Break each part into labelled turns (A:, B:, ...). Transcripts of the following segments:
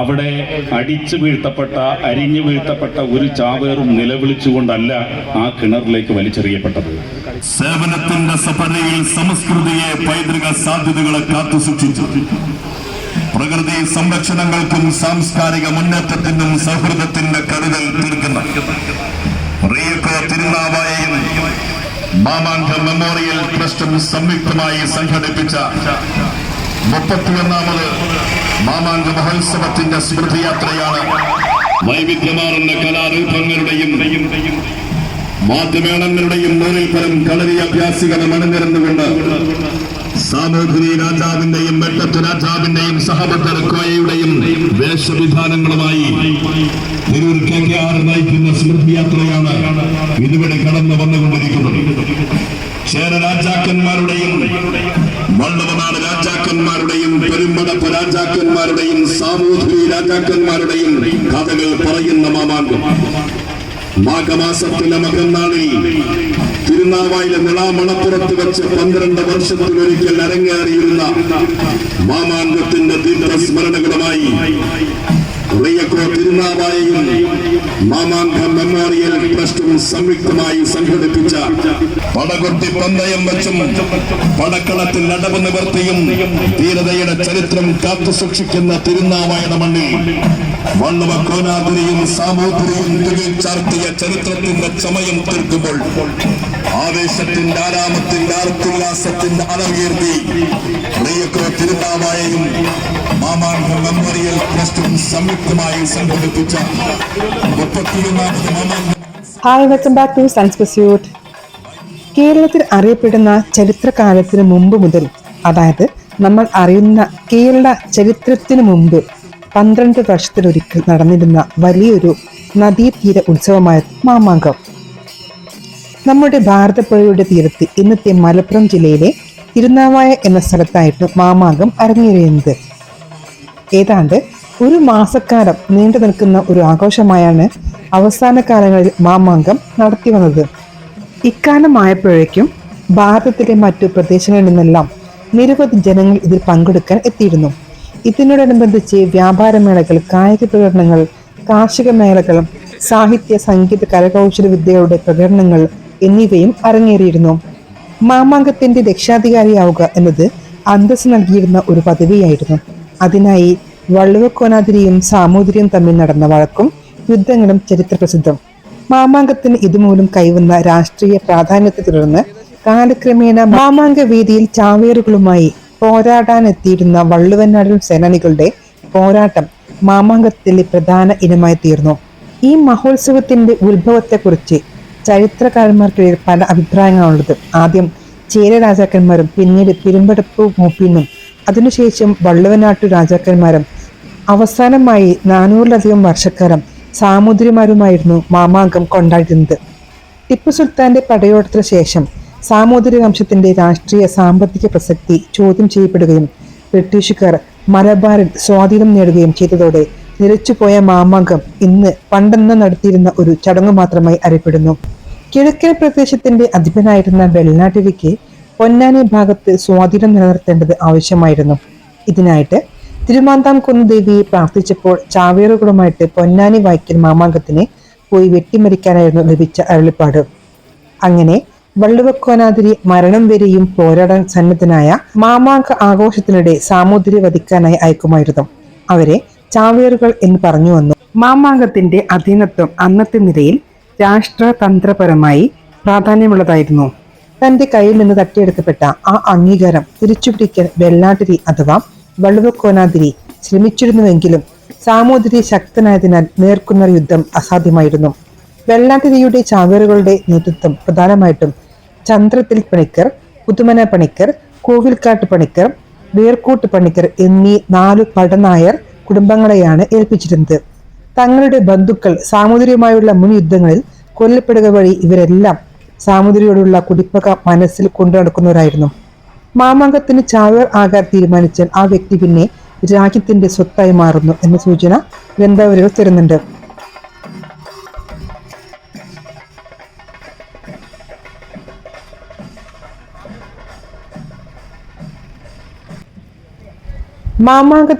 A: അവിടെ അടിച്ചു വീഴ്ത്തപ്പെട്ട അരിഞ്ഞു വീഴ്ത്തപ്പെട്ട ഒരു ചാവേറും നിലവിളിച്ചുകൊണ്ടല്ല ആ കിണറിലേക്ക് വലിച്ചെറിയപ്പെട്ടത്.
B: സേവനത്തിന്റെ സഫലയിൽ സംസ്കൃതിയെ പൈതൃക സാധ്യതകളെ കാത്തു സൂക്ഷിച്ചു. പ്രകൃതി സംരക്ഷണങ്ങൾക്കും സാംസ്കാരിക മുന്നേറ്റത്തിനും സൗഹൃദത്തിന്റെ കരുതൽ തീർക്കുന്ന. തിരുനാവായയും മാമാങ്ക മെമ്മോറിയൽ ട്രസ്റ്റും സംയുക്തമായി സംഘടിപ്പിച്ച മുപ്പത്തിയൊന്നാമത് മാമാങ്ക മഹോത്സവത്തിന്റെ സ്മൃതിയാത്രയാണ്. വൈവിധ്യമാർന്ന കലാരൂപങ്ങളുടെയും മാധ്യമേളങ്ങളുടെയും നൂറിൽ പരം കളരി അഭ്യാസികളെ മണിനിരന്നുകൊണ്ട് സാമൂഹിക രാജാവിന്റെയും വെട്ടത്ത് രാജാവിന്റെയും സഹബദ്ധർ കോയയുടെയും വേഷവിധാനങ്ങളുമായി തിരൂർ കെ കെ ആർ നയിക്കുന്ന സ്മൃതിയാത്രയാണ് ഇതുവരെ കടന്നു വന്നുകൊണ്ടിരിക്കുന്നത്. ചേര രാജാക്കന്മാരുടെയും വള്ളവനാട് രാജാക്കന്മാരുടെയും പെരുമ്പടപ്പ് രാജാക്കന്മാരുടെയും സാമൂഹ്യ രാജാക്കന്മാരുടെയും കഥകൾ പറയുന്ന മാമാങ്കം. മാഘമാസത്തിലെ മകന്നാളിൽ തിരുനാവായിലെ നിളാമണപ്പുറത്ത് വെച്ച് പന്ത്രണ്ട് വർഷത്തിലൊരിക്കൽ അരങ്ങേറിയിരുന്ന മാമാങ്കത്തിന്റെ ദീർഘസ്മരണകളുമായി റിയക്കോ തിരുനാവായയും മാമാങ്ക മെമ്മോറിയൽ ട്രസ്റ്റും സംയുക്തമായി സംഘടിപ്പിച്ച പടകൊട്ടി പന്തയം വെച്ചും പടക്കളത്തിൽ അടവ് നിവർത്തിയും ധീരതയുടെ ചരിത്രം കാത്തു സൂക്ഷിക്കുന്ന തിരുനാവായുടെ മണ്ണിൽ വള്ളവ കോനാതിരിയും സാമൂതിരിയും തുകിൽ ചരിത്രത്തിന്റെ ചമയം തീർക്കുമ്പോൾ ആവേശത്തിന്റെ ആരാമത്തിന്റെ ആർത്തുല്ലാസത്തിന്റെ അലകീർത്തി റിയക്കോ തിരുനാവായയും മാമാങ്ക മെമ്മോറിയൽ ട്രസ്റ്റും സംയുക്തമായി സംഘടിപ്പിച്ച
C: hi welcome back to science pursuit കേരളത്തിൽ അറിയപ്പെടുന്ന ചരിത്രകാലത്തിന് മുമ്പ് മുതൽ അതായത് നമ്മൾ അറിയുന്ന കേരള ചരിത്രത്തിന് മുമ്പ് പന്ത്രണ്ട് വർഷത്തിലൊരിക്കൽ നടന്നിരുന്ന വലിയൊരു നദീതീര ഉത്സവമായിരുന്നു മാമാങ്കം. നമ്മുടെ ഭാരതപ്പുഴയുടെ തീരത്ത് ഇന്നത്തെ മലപ്പുറം ജില്ലയിലെ തിരുനാവായ എന്ന സ്ഥലത്തായിട്ട് മാമാങ്കം അരങ്ങേറിയുന്നത് ഏതാണ്ട് ഒരു മാസക്കാലം നീണ്ടു നിൽക്കുന്ന ഒരു ആഘോഷമായാണ് അവസാന കാലങ്ങളിൽ മാമാങ്കം നടത്തി വന്നത്. ഇക്കാലമായപ്പോഴേക്കും ഭാരതത്തിലെ മറ്റു പ്രദേശങ്ങളിൽ നിന്നെല്ലാം നിരവധി ജനങ്ങൾ ഇതിൽ പങ്കെടുക്കാൻ എത്തിയിരുന്നു. ഇതിനോടനുബന്ധിച്ച് വ്യാപാരമേളകൾ കായിക പ്രകടനങ്ങൾ കാർഷിക മേളകൾ സാഹിത്യ സംഗീത കരകൗശല വിദ്യകളുടെ പ്രകടനങ്ങൾ എന്നിവയും അരങ്ങേറിയിരുന്നു. മാമാങ്കത്തിന്റെ രക്ഷാധികാരിയാവുക എന്നത് അന്തസ് നൽകിയിരുന്ന ഒരു പദവിയായിരുന്നു. അതിനായി വള്ളുവക്കോനാതിരിയും സാമൂതിരിയും തമ്മിൽ നടന്ന വഴക്കും യുദ്ധങ്ങളും ചരിത്രപ്രസിദ്ധം മാമാങ്കത്തിന് ഇതുമൂലം കൈവന്ന രാഷ്ട്രീയ പ്രാധാന്യത്തെ തുടർന്ന് കാലക്രമേണ മാമാങ്ക വേദിയിൽ ചാവേറുകളുമായി പോരാടാനെത്തിയിരുന്ന വള്ളുവനാടൻ സേനാനികളുടെ പോരാട്ടം മാമാങ്കത്തിലെ പ്രധാന ഇനമായി തീർന്നു. ഈ മഹോത്സവത്തിന്റെ ഉത്ഭവത്തെക്കുറിച്ച് ചരിത്രകാരന്മാർക്കിടയിൽ പല അഭിപ്രായങ്ങളുള്ളത് ആദ്യം ചേര രാജാക്കന്മാരും പിന്നീട് പെരുമ്പടപ്പ് മൂപ്പിന്നും അതിനുശേഷം വള്ളുവനാട്ടു രാജാക്കന്മാരും അവസാനമായി നാനൂറിലധികം വർഷക്കാലം സാമൂതിരിമാരുമായിരുന്നു മാമാങ്കം കൊണ്ടാടിയിരുന്നത്. ടിപ്പു സുൽത്താന്റെ പടയോട്ടത്തിന് ശേഷം സാമൂതിരി വംശത്തിന്റെ രാഷ്ട്രീയ സാമ്പത്തിക പ്രസക്തി ചോദ്യം ചെയ്യപ്പെടുകയും ബ്രിട്ടീഷുകാർ മലബാറിൽ സ്വാധീനം നേടുകയും ചെയ്തതോടെ നിലച്ചുപോയ മാമാങ്കം ഇന്ന് പണ്ടെന്ന് നടത്തിയിരുന്ന ഒരു ചടങ്ങ് മാത്രമായി അറിയപ്പെടുന്നു. കിഴക്കൻ പ്രദേശത്തിന്റെ അധിപനായിരുന്ന വെള്ളനാട്ടിരിക്ക് പൊന്നാനി ഭാഗത്ത് സ്വാധീനം നിലനിർത്തേണ്ടത് ആവശ്യമായിരുന്നു. ഇതിനായിട്ട് തിരുമാന്താംകുന്ന് ദേവിയെ പ്രാർത്ഥിച്ചപ്പോൾ ചാവേറുകളുമായിട്ട് പൊന്നാനി വായിക്കൽ മാമാങ്കത്തിനെ പോയി വെട്ടിമരിക്കാനായിരുന്നു ലഭിച്ച അരുളിപ്പാട്. അങ്ങനെ വള്ളുവക്കോനാതിരി മരണം വരെയും പോരാടാൻ സന്നദ്ധനായ മാമാങ്ക ആഘോഷത്തിനിടെ സാമൂതിരി വധിക്കാനായി അയക്കുമായിരുന്നു. അവരെ ചാവേറുകൾ എന്ന് പറഞ്ഞു വന്നു. മാമാങ്കത്തിന്റെ അധീനത്വം അന്നത്തെ നിലയിൽ രാഷ്ട്രതന്ത്രപരമായി പ്രാധാന്യമുള്ളതായിരുന്നു. തന്റെ കയ്യിൽ നിന്ന് തട്ടിയെടുക്കപ്പെട്ട ആ അംഗീകാരം തിരിച്ചുപിടിക്കാൻ വെള്ളാട്ടിരി അഥവാ വള്ളുവക്കോനാതിരി ശ്രമിച്ചിരുന്നുവെങ്കിലും സാമൂതിരി ശക്തനായതിനാൽ നേർക്കുന്ന യുദ്ധം അസാധ്യമായിരുന്നു. വെള്ളാട്ടിരിയുടെ ചാവേറുകളുടെ നേതൃത്വം പ്രധാനമായിട്ടും ചന്ദ്രത്തിൽ പണിക്കർ പുതുമന പണിക്കർ കോവിൽക്കാട്ട് പണിക്കർ വേർക്കൂട്ട് പണിക്കർ എന്നീ നാലു പടനായർ കുടുംബങ്ങളെയാണ് ഏൽപ്പിച്ചിരുന്നത്. തങ്ങളുടെ ബന്ധുക്കൾ സാമൂതിരിയുമായുള്ള മുൻ യുദ്ധങ്ങളിൽ കൊല്ലപ്പെടുക വഴി ഇവരെല്ലാം സാമൂതിരിയോടുള്ള കുടിപ്പക മനസ്സിൽ കൊണ്ടു നടക്കുന്നവരായിരുന്നു. മാമാങ്കത്തിന് ചാവേർ ആകാൻ തീരുമാനിച്ചാൽ ആ വ്യക്തി പിന്നെ രാജ്യത്തിന്റെ സ്വത്തായി മാറുന്നു എന്ന സൂചന ഗ്രന്ഥാവലികൾ തരുന്നുണ്ട്. മാമാങ്ക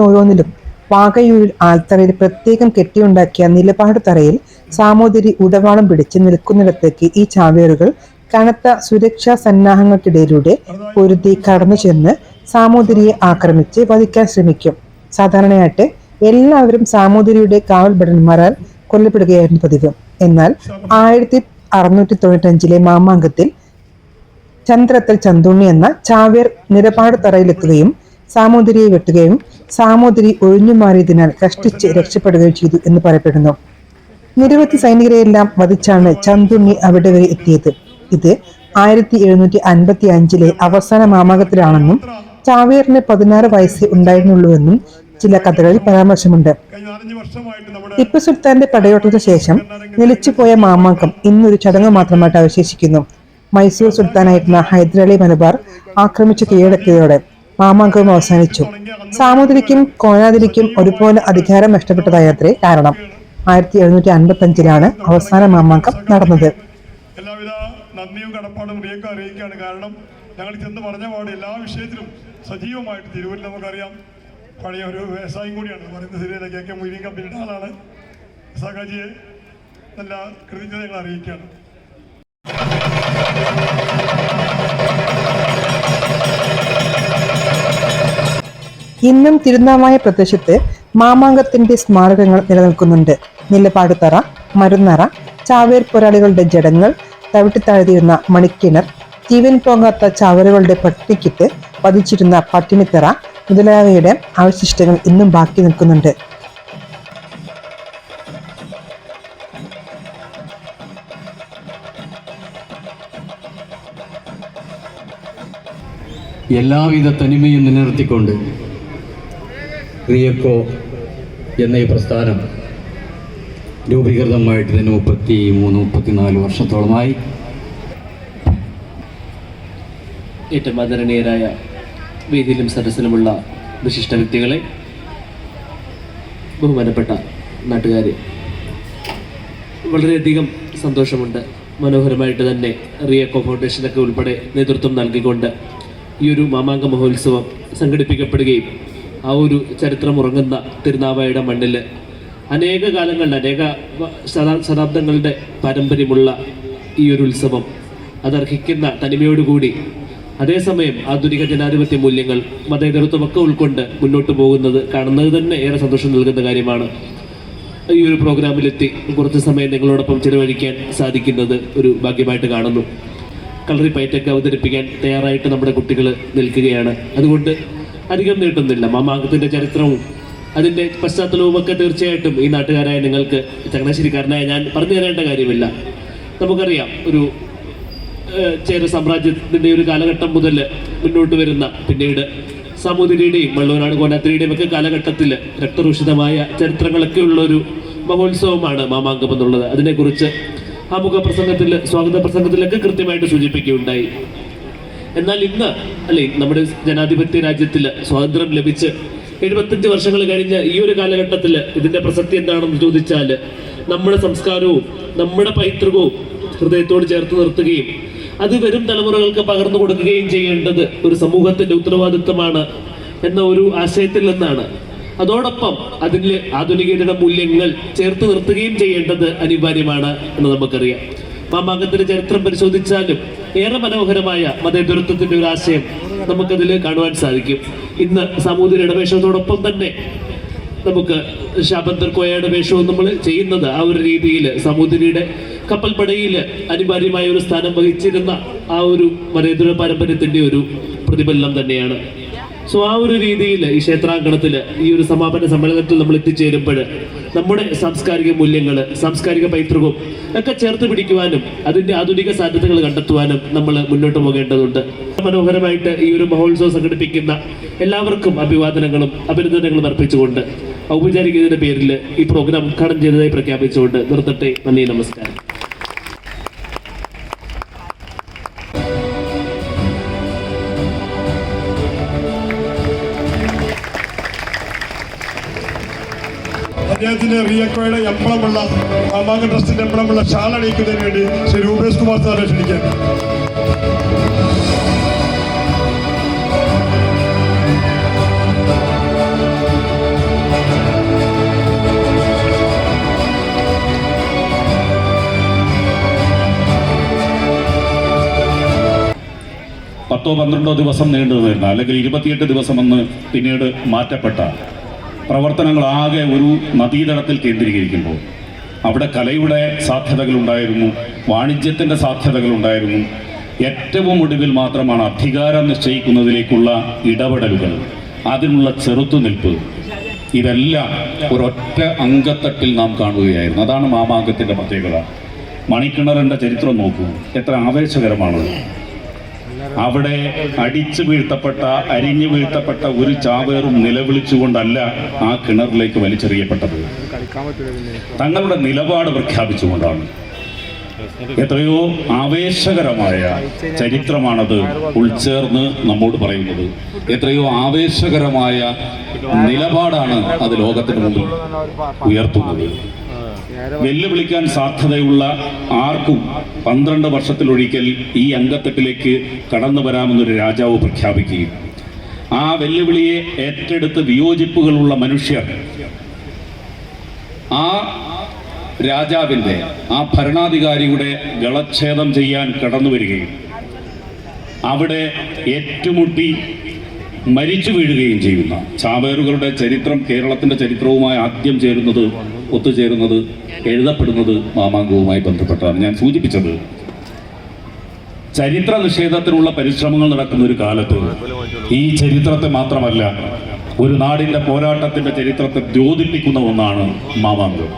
C: ഓരോന്നിലും വാകയൂരിൽ ആൽത്തറയിൽ പ്രത്യേകം കെട്ടിയുണ്ടാക്കിയ നിലപാട് തറയിൽ സാമൂതിരി ഉടവാളം പിടിച്ച് നിൽക്കുന്നിടത്തേക്ക് ഈ ചാവേറുകൾ കനത്ത സുരക്ഷാ സന്നാഹങ്ങൾക്കിടയിലൂടെ പൊരുതി കടന്നു ചെന്ന് സാമൂതിരിയെ ആക്രമിച്ച് വധിക്കാൻ ശ്രമിക്കും. സാധാരണയായിട്ട് എല്ലാവരും സാമൂതിരിയുടെ കാവൽ ഭടന്മാരാൽ കൊല്ലപ്പെടുകയായിരുന്നു പതിവ്. എന്നാൽ ആയിരത്തി അറുന്നൂറ്റി തൊണ്ണൂറ്റഞ്ചിലെ മാമാങ്കത്തിൽ ചന്ദ്രത്തൽ ചന്തുണ്ണി എന്ന ചാവേർ നിലപാട് തറയിലെത്തുകയും സാമൂതിരിയെ വെട്ടുകയും സാമൂതിരി ഒഴിഞ്ഞു മാറിയതിനാൽ കഷ്ടിച്ച് രക്ഷപ്പെടുകയും ചെയ്തു എന്ന് പറയപ്പെടുന്നു. നിരവധി സൈനികരെയെല്ലാം വധിച്ചാണ് ചന്തുണ്ണി അവിടെ വരെ എത്തിയത്. ഇത് ആയിരത്തി എഴുന്നൂറ്റി അൻപത്തി അഞ്ചിലെ അവസാന മാമാകത്തിലാണെന്നും ചാവേറിന് പതിനാറ് വയസ്സേ ഉണ്ടായിരുന്നുള്ളൂവെന്നും ചില കഥകളിൽ പരാമർശമുണ്ട്. ടിപ്പു സുൽത്താന്റെ പടയോട്ടത്തിന് ശേഷം നിലച്ചുപോയ മാമാങ്കം ഇന്നൊരു ചടങ്ങ് മാത്രമായിട്ട് അവശേഷിക്കുന്നു. മൈസൂർ സുൽത്താനായിരുന്ന ഹൈദരലി മലബാർ ആക്രമിച്ച് കീഴടക്കിയതോടെ മാമാങ്കവും അവസാനിച്ചു. സാമൂതിരിക്കും കോനാതിരിക്കും ഒരുപോലെ അധികാരം നഷ്ടപ്പെട്ടതായത്രേ കാരണം. ആയിരത്തി എഴുന്നൂറ്റി അൻപത്തി അഞ്ചിലാണ് അവസാന മാമാങ്കം നടന്നത്.
D: എല്ലാവിധ നന്ദിയും കടപ്പാടും റിയൊക്കെ അറിയിക്കുകയാണ്. കാരണം ഞങ്ങൾ ചെന്ന് പറഞ്ഞ പാട് എല്ലാ വിഷയത്തിലും സജീവമായിട്ട് തിരുവല്ല നമുക്കറിയാം. പഴയ ഒരു വ്യവസായം കൂടിയാണ്. പറയുന്നത് ശരിയല്ല കെ കെ മൊയ്തീൻ കമ്പനിയുടെ ആളാണ്. സഖാജിയെ നല്ല കൃതജ്ഞത ഞങ്ങൾ അറിയിക്കുകയാണ്.
C: ഇന്നും തിരുനാമായ പ്രദേശത്ത് മാമാങ്കത്തിന്റെ സ്മാരകങ്ങൾ നിലനിൽക്കുന്നുണ്ട്. നിലപാടുതറ മരുന്നറ ചാവേർ പോരാളികളുടെ ജഡങ്ങൾ തവിട്ടിത്താഴ്ത്തിയിരുന്ന മണിക്കിണർ ജീവൻ പോകാത്ത ചാവറുകളുടെ പട്ടിക്കിട്ട് പതിച്ചിരുന്ന പട്ടിണിത്തറ മുതലായവയുടെ അവശിഷ്ടങ്ങൾ ഇന്നും ബാക്കി നിൽക്കുന്നുണ്ട്.
E: എല്ലാവിധ തനിമയും നിലനിർത്തിക്കൊണ്ട് റിയക്കോ എന്ന ഈ പ്രസ്ഥാനം രൂപീകൃതമായിട്ട് തന്നെ മുപ്പത്തി മൂന്ന് മുപ്പത്തിനാല് വർഷത്തോളമായി
F: ഏറ്റവും ആദരണീയരായ വേദിയിലും സദസ്സിലുമുള്ള വിശിഷ്ട വ്യക്തികളെ ബഹുമാനപ്പെട്ട നാട്ടുകാരെ വളരെയധികം സന്തോഷമുണ്ട്. മനോഹരമായിട്ട് തന്നെ റിയക്കോ ഫൗണ്ടേഷനൊക്കെ ഉൾപ്പെടെ നേതൃത്വം നൽകിക്കൊണ്ട് ഈ ഒരു മാമാങ്ക മഹോത്സവം സംഘടിപ്പിക്കപ്പെടുകയും ആ ഒരു ചരിത്രമുറങ്ങുന്ന തിരുനാവായുടെ മണ്ണിൽ അനേക കാലങ്ങളുടെ അനേക ശതാബ്ദങ്ങളുടെ പാരമ്പര്യമുള്ള ഈ ഒരു ഉത്സവം അതർഹിക്കുന്ന തനിമയോടുകൂടി അതേസമയം ആധുനിക ജനാധിപത്യ മൂല്യങ്ങൾ മതേതരത്വമൊക്കെ ഉൾക്കൊണ്ട് മുന്നോട്ട് പോകുന്നത് കാണുന്നത് തന്നെ ഏറെ സന്തോഷം നൽകുന്ന കാര്യമാണ്. ഈ ഒരു പ്രോഗ്രാമിലെത്തി കുറച്ച് സമയം നിങ്ങളോടൊപ്പം ചിലവഴിക്കാൻ സാധിക്കുന്നത് ഒരു ഭാഗ്യമായിട്ട് കാണുന്നു. കളറി പയറ്റൊക്കെ അവതരിപ്പിക്കാൻ തയ്യാറായിട്ട് നമ്മുടെ കുട്ടികൾ നിൽക്കുകയാണ്. അതുകൊണ്ട് അധികം നീട്ടുന്നില്ല മാമാങ്കത്തിന്റെ ചരിത്രവും അതിന്റെ പശ്ചാത്തലവും ഒക്കെ തീർച്ചയായിട്ടും ഈ നാട്ടുകാരായ നിങ്ങൾക്ക് ചങ്ങനാശ്ശേരിക്കാരനായ ഞാൻ പറഞ്ഞു തരേണ്ട കാര്യമില്ല. നമുക്കറിയാം ഒരു ചേര സാമ്രാജ്യത്തിന്റെ ഒരു കാലഘട്ടം മുതൽ മുന്നോട്ട് വരുന്ന പിന്നീട് സാമൂതിരിയുടെയും വള്ളൂരാട് കോനാത്തിരിയുടെയും ഒക്കെ കാലഘട്ടത്തിൽ രക്തരൂഷിതമായ ചരിത്രങ്ങളൊക്കെ ഉള്ള ഒരു മഹോത്സവമാണ് മാമാങ്കം എന്നുള്ളത്. അതിനെക്കുറിച്ച് ആമുഖ പ്രസംഗത്തിൽ സ്വാഗത പ്രസംഗത്തിലൊക്കെ കൃത്യമായിട്ട് സൂചിപ്പിക്കുകയുണ്ടായി. എന്നാൽ ഇന്ന് അല്ലെ നമ്മുടെ ജനാധിപത്യ രാജ്യത്തിൽ സ്വാതന്ത്ര്യം ലഭിച്ച് എഴുപത്തഞ്ച് വർഷങ്ങൾ കഴിഞ്ഞ ഈ ഒരു കാലഘട്ടത്തിൽ ഇതിന്റെ പ്രസക്തി എന്താണെന്ന് ചോദിച്ചാൽ നമ്മുടെ സംസ്കാരവും നമ്മുടെ പൈതൃകവും ഹൃദയത്തോട് ചേർത്ത് നിർത്തുകയും അത് വരും തലമുറകൾക്ക് പകർന്നു കൊടുക്കുകയും ചെയ്യേണ്ടത് ഒരു സമൂഹത്തിന്റെ ഉത്തരവാദിത്വമാണ് എന്ന ഒരു ആശയത്തിൽ നിന്നാണ്. അതോടൊപ്പം അതിൽ ആധുനികതയുടെ മൂല്യങ്ങൾ ചേർത്ത് നിർത്തുകയും ചെയ്യേണ്ടത് അനിവാര്യമാണ് എന്ന് നമുക്കറിയാം. മാമാങ്കത്തിന്റെ ചരിത്രം പരിശോധിച്ചാലും ഏറെ മനോഹരമായ മതേതരത്വത്തിന്റെ ഒരു ആശയം നമുക്കതിൽ കാണുവാൻ സാധിക്കും. ഇന്ന് സാമൂതിരി ഇടവേഷത്തോടൊപ്പം തന്നെ നമുക്ക് ശാബന്തർ കോയയുടെ വേഷവും നമ്മൾ ചെയ്യുന്നത് ആ ഒരു രീതിയിൽ സാമൂതിരിയുടെ കപ്പൽപ്പടയിൽ അനിവാര്യമായ ഒരു സ്ഥാനം വഹിച്ചിരുന്ന ആ ഒരു മതേതര പാരമ്പര്യത്തിന്റെ ഒരു പ്രതിഫലനം തന്നെയാണ്. സോ ആ ഒരു രീതിയിൽ ഈ ക്ഷേത്രാങ്കണത്തിൽ ഈ ഒരു സമാപന സമ്മേളനത്തിൽ നമ്മൾ എത്തിച്ചേരുമ്പോൾ നമ്മുടെ സാംസ്കാരിക മൂല്യങ്ങൾ സാംസ്കാരിക പൈതൃകവും ഒക്കെ ചേർത്ത് പിടിക്കുവാനും അതിന്റെ ആധുനിക സാധ്യതകൾ കണ്ടെത്തുവാനും നമ്മൾ മുന്നോട്ട് പോകേണ്ടതുണ്ട്. മനോഹരമായിട്ട് ഈ ഒരു മഹോത്സവം സംഘടിപ്പിക്കുന്ന എല്ലാവർക്കും അഭിവാദനങ്ങളും അഭിനന്ദനങ്ങളും അർപ്പിച്ചുകൊണ്ട് ഔപചാരികതയുടെ പേരിൽ ഈ പ്രോഗ്രാം ഉദ്ഘാടനം ചെയ്തതായി പ്രഖ്യാപിച്ചുകൊണ്ട് നിർത്തട്ടെ. നന്ദി നമസ്കാരം.
D: അദ്ദേഹത്തിന്റെ റിയക്കോയുടെ എമ്പളമുള്ള മാമാങ്ക ട്രസ്റ്റിന്റെ എമ്പളമുള്ള ഷാൾ അണിയിക്കുന്നതിന് വേണ്ടി ശ്രീ രൂപേഷ് കുമാർ സാറെ ക്ഷണിക്കാൻ.
A: പത്തോ പന്ത്രണ്ടോ ദിവസം നീണ്ടു നിന്നിരുന്ന അല്ലെങ്കിൽ ഇരുപത്തിയെട്ട് ദിവസം അന്ന് പിന്നീട് മാറ്റപ്പെട്ട പ്രവർത്തനങ്ങളാകെ ഒരു നദീതടത്തിൽ കേന്ദ്രീകരിക്കുമ്പോൾ അവിടെ കലയുടെ സാധ്യതകളുണ്ടായിരുന്നു വാണിജ്യത്തിന്റെ സാധ്യതകളുണ്ടായിരുന്നു. ഏറ്റവും ഒടുവിൽ മാത്രമാണ് അധികാരം നിശ്ചയിക്കുന്നതിലേക്കുള്ള ഇടപെടലുകൾ അതിനുള്ള ചെറുത്തുനിൽപ്പ്. ഇതെല്ലാം ഒരൊറ്റ അംഗത്തട്ടിൽ നാം കാണുകയായിരുന്നു. അതാണ് മാമാങ്കത്തിന്റെ പ്രത്യേകത. മണിക്കിണറിന്റെ ചരിത്രം നോക്കൂ. എത്ര ആവേശകരമാണ് അവിടെ അടിച്ചു വീഴ്ത്തപ്പെട്ട അരിഞ്ഞു വീഴ്ത്തപ്പെട്ട ഒരു ചാവേറും നിലവിളിച്ചുകൊണ്ടല്ല ആ കിണറിലേക്ക് വലിച്ചെറിയപ്പെട്ടത്. തങ്ങളുടെ നിലപാട് പ്രഖ്യാപിച്ചുകൊണ്ടാണ്. എത്രയോ ആവേശകരമായ ചരിത്രമാണത് ഉൾച്ചേർന്ന് നമ്മോട് പറയുന്നത്. എത്രയോ ആവേശകരമായ നിലപാടാണ് അത് ലോകത്തിന് മുമ്പിൽ ഉയർത്തുന്നത്. വെല്ലുവിളിക്കാൻ സാധ്യതയുള്ള ആർക്കും പന്ത്രണ്ട് വർഷത്തിലൊരിക്കൽ ഈ അംഗത്തട്ടിലേക്ക് കടന്നു വരാമെന്നൊരു രാജാവ് പ്രഖ്യാപിക്കുകയും ആ വെല്ലുവിളിയെ ഏറ്റെടുത്ത് വിയോജിപ്പുകളുള്ള മനുഷ്യർ ആ രാജാവിന്റെ ആ ഭരണാധികാരിയുടെ ഗളച്ഛേദം ചെയ്യാൻ കടന്നു വരികയും അവിടെ ഏറ്റുമുട്ടി മരിച്ചു വീഴുകയും ചെയ്യുന്ന ചാവേറുകളുടെ ചരിത്രം കേരളത്തിന്റെ ചരിത്രവുമായി ആദ്യം ചേരുന്നത് ഒത്തുചേരുന്നത് എഴുതപ്പെടുന്നത് മാമാങ്കവുമായി ബന്ധപ്പെട്ടാണ്. ഞാൻ സൂചിപ്പിച്ചത് ചരിത്ര നിഷേധത്തിനുള്ള പരിശ്രമങ്ങൾ നടക്കുന്ന ഒരു കാലത്ത് ഈ ചരിത്രത്തെ മാത്രമല്ല ഒരു നാടിന്റെ പോരാട്ടത്തിന്റെ ചരിത്രത്തെ ദ്യോതിപ്പിക്കുന്ന ഒന്നാണ് മാമാങ്കം.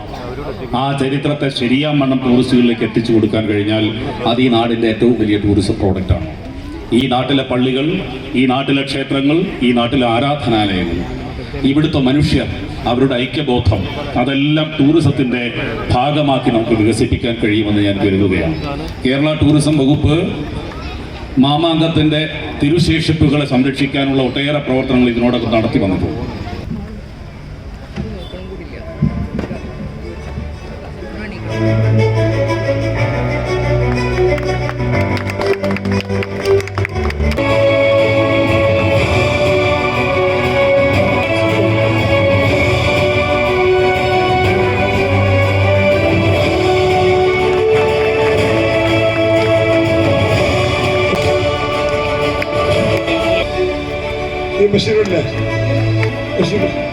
A: ആ ചരിത്രത്തെ ശരിയാം വണ്ണം ടൂറിസ്റ്റുകളിലേക്ക് എത്തിച്ചു കൊടുക്കാൻ കഴിഞ്ഞാൽ അത് ഈ നാടിന്റെ ഏറ്റവും വലിയ ടൂറിസം പ്രോഡക്റ്റാണ് ഈ നാട്ടിലെ പള്ളികൾ ഈ നാട്ടിലെ ക്ഷേത്രങ്ങൾ ഈ നാട്ടിലെ ആരാധനാലയങ്ങൾ ഇവിടുത്തെ മനുഷ്യർ അവരുടെ ഐക്യബോധം അതെല്ലാം ടൂറിസത്തിന്റെ ഭാഗമാക്കി നമുക്ക് വികസിപ്പിക്കാൻ കഴിയുമെന്ന് ഞാൻ കരുതുകയാണ്. കേരള ടൂറിസം വകുപ്പ് മാമാങ്കത്തിന്റെ തിരുശേഷിപ്പുകളെ സംരക്ഷിക്കാനുള്ള ഒട്ടേറെ പ്രവർത്തനങ്ങൾ ഇതിനോടൊപ്പം നടത്തി വന്നിട്ടുണ്ട്
D: ഈ ബഷീറില്ലേ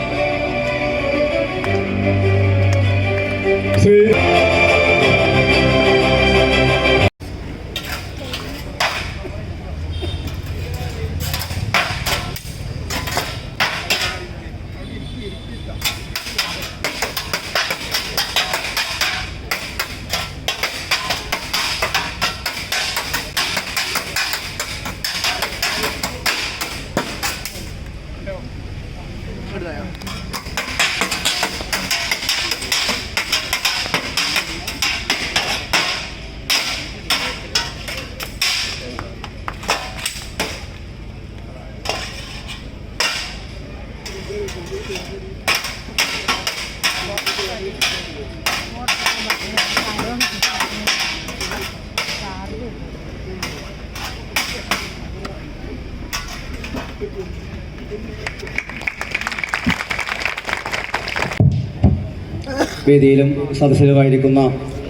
G: വേദിയിലും സദസ്സിലുമായിരിക്കുന്ന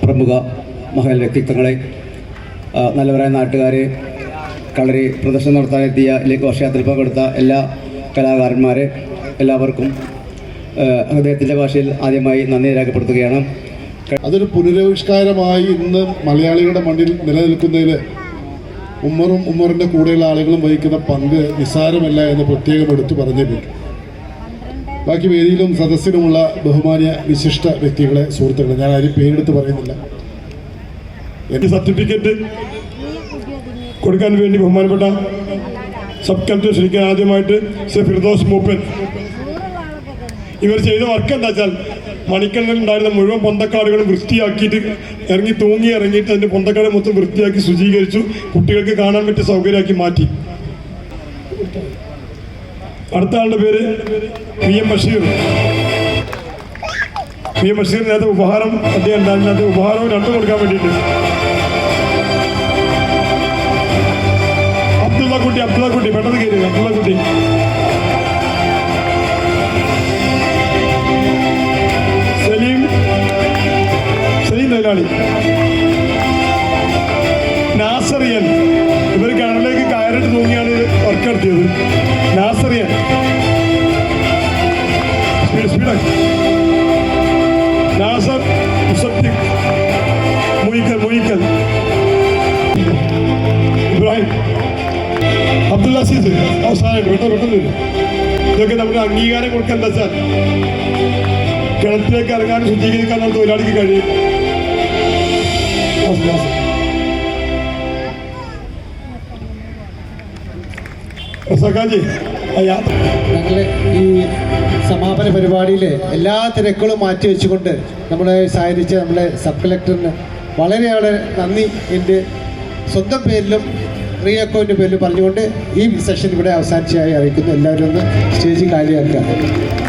G: പ്രമുഖ മഹൽ വ്യക്തിത്വങ്ങളെ നല്ലവരായ നാട്ടുകാരെ കളരി പ്രദർശനം നടത്താനെത്തിയ അല്ലെങ്കിൽ ഘോഷയാത്രയിൽ പങ്കെടുത്ത എല്ലാ കലാകാരന്മാരെ എല്ലാവർക്കും അദ്ദേഹത്തിന്റെ ഭാഷയിൽ ആദ്യമായി നന്ദി രേഖപ്പെടുത്തുകയാണ്.
H: അതൊരു പുനരവിഷ്കാരമായി ഇന്ന് മലയാളികളുടെ മണ്ണിൽ നിലനിൽക്കുന്നതിൽ ഉമ്മറും ഉമ്മറിന്റെ കൂടെയുള്ള ആളുകളും വഹിക്കുന്ന പങ്ക് നിസ്സാരമല്ല എന്ന് പ്രത്യേകം എടുത്തു പറഞ്ഞേ പറ്റൂ. ബാക്കി വേദിയിലും സദസ്സിലുമുള്ള ബഹുമാന്യ വിശിഷ്ട വ്യക്തികളെ സുഹൃത്തുക്കളെ ഞാൻ ആരും പേരെടുത്ത് പറയുന്നില്ല.
D: എന്റെ സർട്ടിഫിക്കറ്റ് കൊടുക്കാൻ വേണ്ടി ബഹുമാനപ്പെട്ട സബ് കലക്ടർ ക്ഷണിക്കാൻ ആദ്യമായിട്ട് ശ്രീ ഫിർദോസ് മൂപ്പൻ. ഇവർ ചെയ്ത വർക്ക് എന്താ വെച്ചാൽ മണിക്കണ്ണിലുണ്ടായിരുന്ന മുഴുവൻ പൊന്തക്കാടുകളും വൃത്തിയാക്കിയിട്ട് ഇറങ്ങി തൂങ്ങി ഇറങ്ങിയിട്ട് അതിന്റെ പൊന്തക്കാട് മൊത്തം വൃത്തിയാക്കി ശുചീകരിച്ചു കുട്ടികൾക്ക് കാണാൻ പറ്റിയ സൗകര്യമാക്കി മാറ്റി. അടുത്ത ആളുടെ പേര് P M Basheer. P M ബഷീറിനകത്ത് ഉപഹാരം അദ്ദേഹം ഉണ്ടായിരുന്നത് ഉപഹാരവും രണ്ടും കൊടുക്കാൻ വേണ്ടിയിട്ട്. അബ്ദുള്ള കുട്ടി അബ്ദുള്ള കുട്ടി പെട്ടെന്ന് കയറി അബ്ദുള്ള കുട്ടി. സലീം. സലീം തൊഴിലാളി അബ്ദുൽ അസീസ് പെട്ടെന്ന് വരും. ഇതൊക്കെ നമ്മുടെ അംഗീകാരം കൊടുക്കാൻ വെച്ചാൽ കിണറ്റിലേക്ക് ഇറങ്ങാനും നമ്മൾ തൊഴിലാളിക്ക് കഴിയും.
I: ഞങ്ങൾ ഈ സമാപന പരിപാടിയിൽ എല്ലാ തിരക്കുകളും മാറ്റി വെച്ചുകൊണ്ട് നമ്മളെ സഹായിച്ച നമ്മളെ സബ് കളക്ടറിന് വളരെ വളരെ നന്ദി. എന്റെ സ്വന്തം പേരിലും റിയക്കോന്റെ പേരിൽ പറഞ്ഞുകൊണ്ട് ഈ സെഷൻ ഇവിടെ അവസാനിച്ചതായി അറിയിക്കുന്നു. എല്ലാവരും ഒന്ന് സ്റ്റേജിൽ കാര്യമാക്കുക